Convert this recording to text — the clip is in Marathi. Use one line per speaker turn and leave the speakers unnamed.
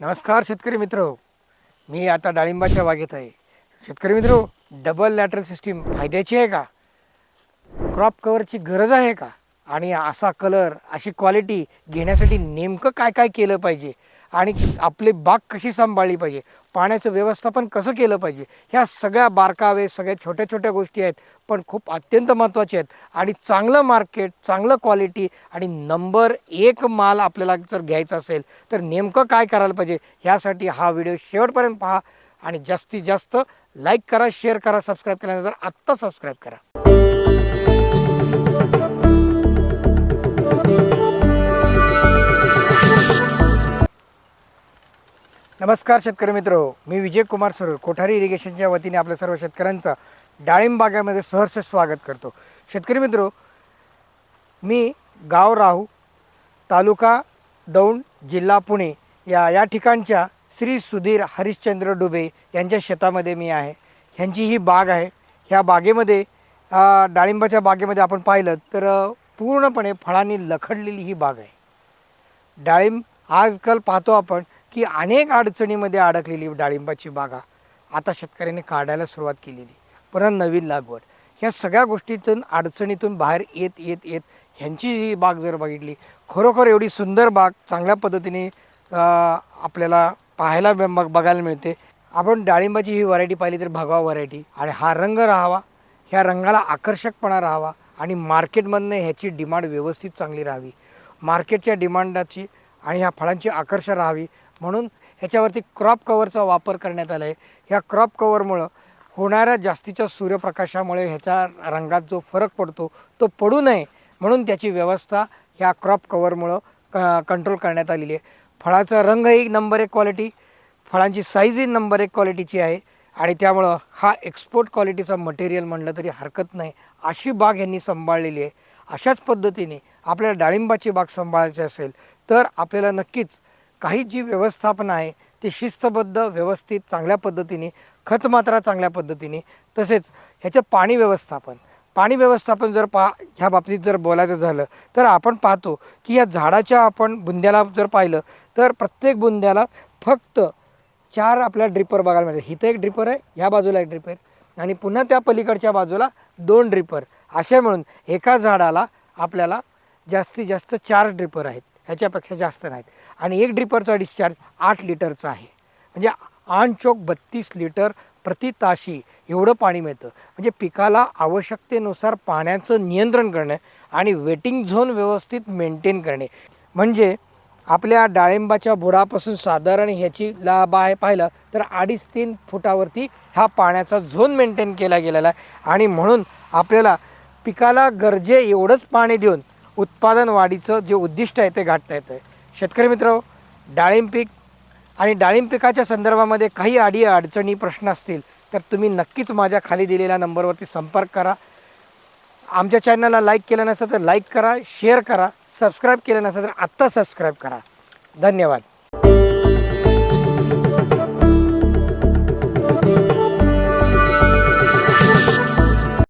नमस्कार शेतकरी मित्र. मी आता डाळिंबाच्या बागेत आहे. शेतकरी मित्र डबल लॅटर सिस्टीम फायद्याची आहे का? क्रॉप कवरची गरज आहे का? आणि असा कलर अशी क्वालिटी घेण्यासाठी नेमकं काय काय केलं पाहिजे? आणि आपली बाग कशी सांभाळली पाहिजे? पाण्याचं व्यवस्थापन कसं केलं पाहिजे? ह्या सगळ्या बारकावे सगळ्या छोट्या छोट्या गोष्टी आहेत पण खूप अत्यंत महत्त्वाच्या आहेत. आणि चांगलं मार्केट चांगलं क्वालिटी आणि नंबर एक माल आपल्याला जर घ्यायचा असेल तर नेमकं काय करायला पाहिजे? ह्यासाठी हा व्हिडिओ शेवटपर्यंत पहा आणि जास्तीत जास्त लाईक करा शेअर करा सबस्क्राईब केल्यानंतर आत्ता सबस्क्राईब करा. नमस्कार शेतकरी मित्र. मी विजय कुमार सरोर कोठारी इरिगेशनच्या वतीने आपल्या सर्व शेतकऱ्यांचं डाळिंब बागेमध्ये सहर्ष स्वागत करतो. शेतकरी मित्र मी गाव राहू तालुका दौंड जिल्हा पुणे या या ठिकाणच्या श्री सुधीर हरिश्चंद्र डुबे यांच्या शेतामध्ये मी आहे. ह्यांची ही बाग आहे. ह्या बागेमध्ये डाळिंबाच्या बागेमध्ये आपण पाहिलं तर पूर्णपणे फळांनी लखडलेली ही बाग आहे. डाळिंब आजकाल पाहतो आपण की अनेक अडचणीमध्ये अडकलेली डाळिंबाची बागा आता शेतकऱ्यांनी काढायला सुरुवात केलेली. परत नवीन लागवड. ह्या सगळ्या गोष्टीतून अडचणीतून बाहेर येत येत येत ह्यांची ही बाग जर बघितली खरोखर एवढी सुंदर बाग चांगल्या पद्धतीने आपल्याला पाहायला बघ- बघायला मिळते. आपण डाळिंबाची ही व्हरायटी पाहिली तर भगवा व्हरायटी आणि हा रंग राहावा ह्या रंगाला आकर्षकपणा राहावा आणि मार्केटमधनं ह्याची डिमांड व्यवस्थित चांगली राहावी. मार्केटच्या डिमांडाची आणि ह्या फळांची आकर्षण राहावी म्हणून ह्याच्यावरती क्रॉप कवरचा वापर करण्यात आला आहे ह्या क्रॉप कवरमुळं होणाऱ्या जास्तीच्या सूर्यप्रकाशामुळे ह्याच्या रंगात जो फरक पडतो तो पडू नये म्हणून त्याची व्यवस्था ह्या क्रॉप कवरमुळं क कंट्रोल करण्यात आलेली आहे. फळाचा रंगही नंबर एक क्वालिटी फळांची साईजही नंबर एक क्वालिटीची आहे आणि त्यामुळं हा एक्सपोर्ट क्वालिटीचा मटेरियल म्हणलं तरी हरकत नाही अशी बाग यांनी सांभाळलेली आहे. अशाच पद्धतीने आपल्याला डाळिंबाची बाग सांभाळायची असेल तर आपल्याला नक्कीच काही जी व्यवस्थापन आहे ती शिस्तबद्ध व्यवस्थित चांगल्या पद्धतीने खतमात्रा चांगल्या पद्धतीने तसेच ह्याचं पाणी व्यवस्थापन. पाणी व्यवस्थापन जर पा ह्या बाबतीत जर बोलायचं झालं तर आपण पाहतो की या झाडाच्या आपण बुंद्याला जर पाहिलं तर प्रत्येक बुंद्याला फक्त चार आपल्या ड्रिपर बघायला मिळतात. इथं एक ड्रिपर आहे ह्या बाजूला एक ड्रिपर आणि पुन्हा त्या पलीकडच्या बाजूला दोन ड्रिपर. अशा मिळून एका झाडाला आपल्याला जास्तीत जास्त चार ड्रिपर आहेत. ह्याच्यापेक्षा जास्त नाहीत. आणि एक ड्रिपरचा डिस्चार्ज आठ लिटरचा आहे. म्हणजे आठ बत्तीस लिटर प्रति ताशी एवढं पाणी मिळतं. म्हणजे पिकाला आवश्यकतेनुसार पाण्याचं नियंत्रण करणे आणि वेटिंग झोन व्यवस्थित मेंटेन करणे. म्हणजे आपल्या डाळिंबाच्या बुडापासून साधारण ह्याची लाभ आहे पाहिलं तर अडीच तीन फुटावरती हा पाण्याचा झोन मेंटेन केला गेलेला आहे. आणि म्हणून आपल्याला पिकाला गरजे एवढंच पाणी देऊन उत्पादन वाढीचं जे उद्दिष्ट आहे ते गाठता येतं आहे शेतकरी मित्र डाळिंब पीक आणि डाळिंब पिकाच्या संदर्भामध्ये काही अडी अडचणी प्रश्न असतील तर तुम्ही नक्कीच माझ्या खाली दिलेल्या नंबरवरती संपर्क करा. आमच्या चॅनलला लाईक केलं नसेल तर लाईक करा शेअर करा सबस्क्राईब केलं नसेल तर आत्ता सबस्क्राईब करा. धन्यवाद.